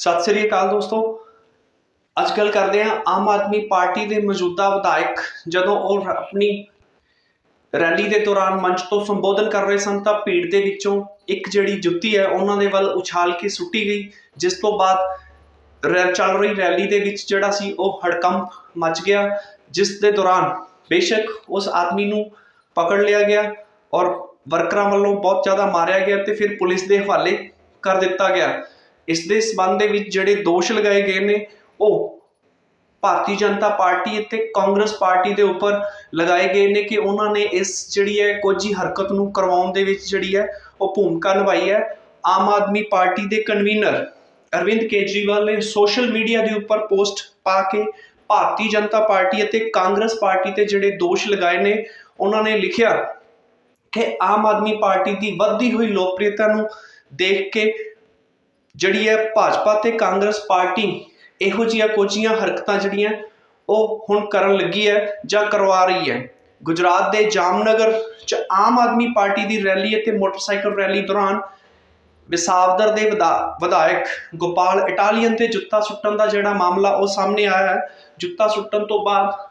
ਸਤਿ ਸ੍ਰੀ ਅਕਾਲ ਦੋਸਤੋ। ਅੱਜ ਗੱਲ ਕਰਦੇ ਹਾਂ ਆਮ ਆਦਮੀ ਪਾਰਟੀ ਦੇ ਮੌਜੂਦਾ ਵਿਧਾਇਕ ਜਦੋਂ ਉਹ ਆਪਣੀ ਰੈਲੀ ਦੇ ਦੌਰਾਨ ਮੰਚ ਤੋਂ ਸੰਬੋਧਨ ਕਰ ਰਹੇ ਸਨ ਤਾਂ ਭੀੜ ਦੇ ਵਿੱਚੋਂ ਇੱਕ ਜਿਹੜੀ ਜੁੱਤੀ ਹੈ ਉਹਨਾਂ ਦੇ ਵੱਲ ਉਛਾਲ ਕੇ ਸੁੱਟੀ ਗਈ, ਜਿਸ ਤੋਂ ਬਾਅਦ ਰੈ- ਚੱਲ ਰਹੀ ਰੈਲੀ ਦੇ ਵਿੱਚ ਜਿਹੜਾ ਸੀ ਉਹ ਹੜਕੰਪ ਮਚ ਗਿਆ, ਜਿਸ ਦੇ ਦੌਰਾਨ ਬੇਸ਼ੱਕ ਉਸ ਆਦਮੀ ਨੂੰ ਪਕੜ ਲਿਆ ਗਿਆ ਔਰ ਵਰਕਰਾਂ ਵੱਲੋਂ ਬਹੁਤ ਜ਼ਿਆਦਾ ਮਾਰਿਆ ਗਿਆ ਤੇ ਫਿਰ ਪੁਲਿਸ ਦੇ ਹਵਾਲੇ ਕਰ ਦਿੱਤਾ ਗਿਆ। ਇਸ ਦੇ ਸਬੰਧ ਦੇ ਵਿੱਚ ਜਿਹੜੇ ਦੋਸ਼ ਲਗਾਏ ਗਏ ਨੇ, ਉਹ ਭਾਰਤੀ ਜਨਤਾ ਪਾਰਟੀ ਅਤੇ ਕਾਂਗਰਸ ਪਾਰਟੀ ਦੇ ਉੱਪਰ ਲਗਾਏ ਗਏ ਨੇ ਕਿ ਉਹਨਾਂ ਨੇ ਇਸ ਜਿਹੜੀ ਹੈ ਕੋਝੀ ਹਰਕਤ ਨੂੰ ਕਰਵਾਉਣ ਦੇ ਵਿੱਚ ਜਿਹੜੀ ਹੈ ਉਹ ਭੂਮਿਕਾ ਨਿਭਾਈ ਹੈ। ਆਮ ਆਦਮੀ ਪਾਰਟੀ ਦੇ ਕਨਵੀਨਰ ਅਰਵਿੰਦ ਕੇਜਰੀਵਾਲ ਨੇ ਸੋਸ਼ਲ ਮੀਡੀਆ ਦੇ ਉੱਪਰ ਪੋਸਟ ਪਾ ਕੇ ਭਾਰਤੀ ਜਨਤਾ ਪਾਰਟੀ ਅਤੇ ਕਾਂਗਰਸ ਪਾਰਟੀ ਤੇ ਜਿਹੜੇ ਦੋਸ਼ ਲਗਾਏ ਨੇ, ਉਹਨਾਂ ਨੇ ਲਿਖਿਆ ਕਿ ਆਮ ਆਦਮੀ ਪਾਰਟੀ ਦੀ ਵੱਧਦੀ ਹੋਈ ਲੋਕਪ੍ਰਿਯਤਾ ਨੂੰ ਦੇਖ ਕੇ ਜਿਹੜੀ ਹੈ ਭਾਜਪਾ ਤੇ ਕਾਂਗਰਸ ਪਾਰਟੀ ਇਹੋ ਜਿਹੀਆਂ ਕੋਝੀਆਂ ਹਰਕਤਾਂ ਜਿਹੜੀਆਂ ਉਹ ਹੁਣ ਕਰਨ ਲੱਗੀ ਹੈ ਜਾਂ ਕਰਵਾ ਰਹੀ ਹੈ। ਗੁਜਰਾਤ ਦੇ ਜਾਮਨਗਰ ਚ ਆਮ ਆਦਮੀ ਪਾਰਟੀ ਦੀ ਰੈਲੀ ਅਤੇ ਮੋਟਰਸਾਈਕਲ ਰੈਲੀ ਦੌਰਾਨ ਵਿਸਾਵਦਰ ਦੇ ਵਿਧਾ- ਵਿਧਾਇਕ ਗੋਪਾਲ ਇਟਾਲੀਅਨ ਤੇ ਜੁੱਤਾ ਸੁੱਟਣ ਦਾ ਜਿਹੜਾ ਮਾਮਲਾ ਉਹ ਸਾਹਮਣੇ ਆਇਆ ਹੈ। ਜੁੱਤਾ ਸੁੱਟਣ ਤੋਂ ਬਾਅਦ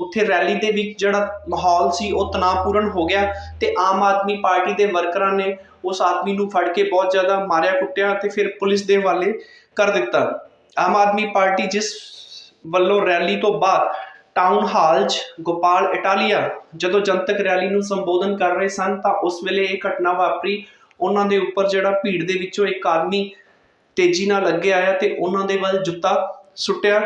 ਉੱਥੇ ਰੈਲੀ ਦੇ ਵਿੱਚ ਜਿਹੜਾ ਮਾਹੌਲ ਸੀ, ਉਹ ਤਣਾਅਪੂਰਨ ਹੋ ਗਿਆ ਤੇ ਆਮ ਆਦਮੀ ਪਾਰਟੀ ਦੇ ਵਰਕਰਾਂ ਨੇ ਉਸ ਆਦਮੀ ਨੂੰ ਫੜ ਕੇ ਬਹੁਤ ਜ਼ਿਆਦਾ ਮਾਰਿਆ, ਕੁੱਟਿਆ ਤੇ ਫਿਰ ਪੁਲਿਸ ਦੇ ਹਵਾਲੇ ਕਰ ਦਿੱਤਾ। ਆਮ ਆਦਮੀ ਪਾਰਟੀ ਜਿਸ ਵੱਲੋਂ ਰੈਲੀ ਤੋਂ ਬਾਅਦ ਟਾਊਨ ਹਾਲ 'ਚ ਗੋਪਾਲ ਇਟਾਲੀਆ ਜਦੋਂ ਜਨਤਕ ਰੈਲੀ ਨੂੰ ਸੰਬੋਧਨ ਕਰ ਰਹੇ ਸਨ, ਤਾਂ ਉਸ ਵੇਲੇ ਇਹ ਘਟਨਾ ਵਾਪਰੀ। ਉਹਨਾਂ ਦੇ ਉੱਪਰ ਜਿਹੜਾ ਭੀੜ ਦੇ ਵਿੱਚੋਂ ਇੱਕ ਆਦਮੀ ਤੇਜ਼ੀ ਨਾਲ ਅੱਗੇ ਆਇਆ ਤੇ ਉਹਨਾਂ ਦੇ ਵੱਲ ਜੁੱਤਾ ਸੁੱਟਿਆ।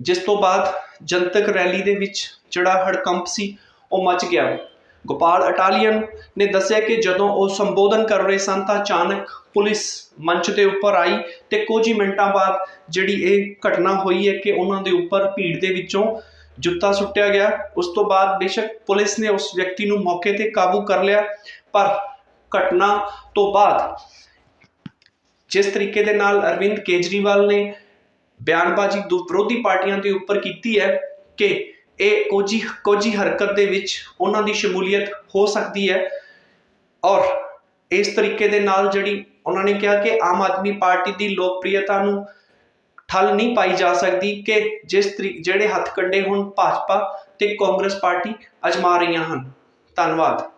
ਜਿਸ ਤੋਂ ਬਾਅਦ ਜਨਤਕ ਰੈਲੀ ਦੇ ਵਿੱਚ ਜਿਹੜਾ ਹੜਕੰਪ ਸੀ, ਉਹ ਮਚ ਗਿਆ। ਗੋਪਾਲ ਅਟਾਲੀਅਨ ਨੇ ਦੱਸਿਆ ਕਿ ਜਦੋਂ ਉਹ ਸੰਬੋਧਨ ਕਰ ਰਹੇ ਸਨ ਤਾਂ ਅਚਾਨਕ ਪੁਲਿਸ ਮੰਚ ਦੇ ਉੱਪਰ ਆਈ ਤੇ ਕੁਝ ਹੀ ਮਿੰਟਾਂ ਬਾਅਦ ਜਿਹੜੀ ਇਹ ਘਟਨਾ ਹੋਈ ਹੈ ਕਿ ਉਹਨਾਂ ਦੇ ਉੱਪਰ ਭੀੜ ਦੇ ਵਿੱਚੋਂ ਜੁੱਤਾ ਸੁੱਟਿਆ ਗਿਆ। ਉਸ ਤੋਂ ਬਾਅਦ ਬੇਸ਼ੱਕ ਪੁਲਿਸ ਨੇ ਉਸ ਵਿਅਕਤੀ ਨੂੰ ਮੌਕੇ ਤੇ ਕਾਬੂ ਕਰ ਲਿਆ, ਪਰ ਘਟਨਾ ਤੋਂ ਬਾਅਦ ਜਿਸ ਤਰੀਕੇ ਦੇ ਨਾਲ ਅਰਵਿੰਦ ਕੇਜਰੀਵਾਲ ਨੇ ਬਿਆਨਬਾਜ਼ੀ ਦੂ ਵਿਰੋਧੀ ਪਾਰਟੀਆਂ ਦੇ ਉੱਪਰ ਕੀਤੀ ਹੈ ਕਿ ਇਹ ਕੋਝੀ ਕੋਝੀ ਹਰਕਤ ਦੇ ਵਿੱਚ ਉਹਨਾਂ ਦੀ ਸ਼ਮੂਲੀਅਤ ਹੋ ਸਕਦੀ ਹੈ। ਔਰ ਇਸ ਤਰੀਕੇ ਦੇ ਨਾਲ ਜਿਹੜੀ ਉਹਨਾਂ ਨੇ ਕਿਹਾ ਕਿ ਆਮ ਆਦਮੀ ਪਾਰਟੀ ਦੀ ਲੋਕਪ੍ਰਿਯਤਾ ਨੂੰ ਠੱਲ ਨਹੀਂ ਪਾਈ ਜਾ ਸਕਦੀ ਕਿ ਜਿਸ ਤਰੀ, ਜਿਹੜੇ ਹੱਥਕੰਡੇ ਹੁਣ ਭਾਜਪਾ ਤੇ ਕਾਂਗਰਸ ਪਾਰਟੀ ਅਜਮਾ ਰਹੀਆਂ ਹਨ। ਧੰਨਵਾਦ।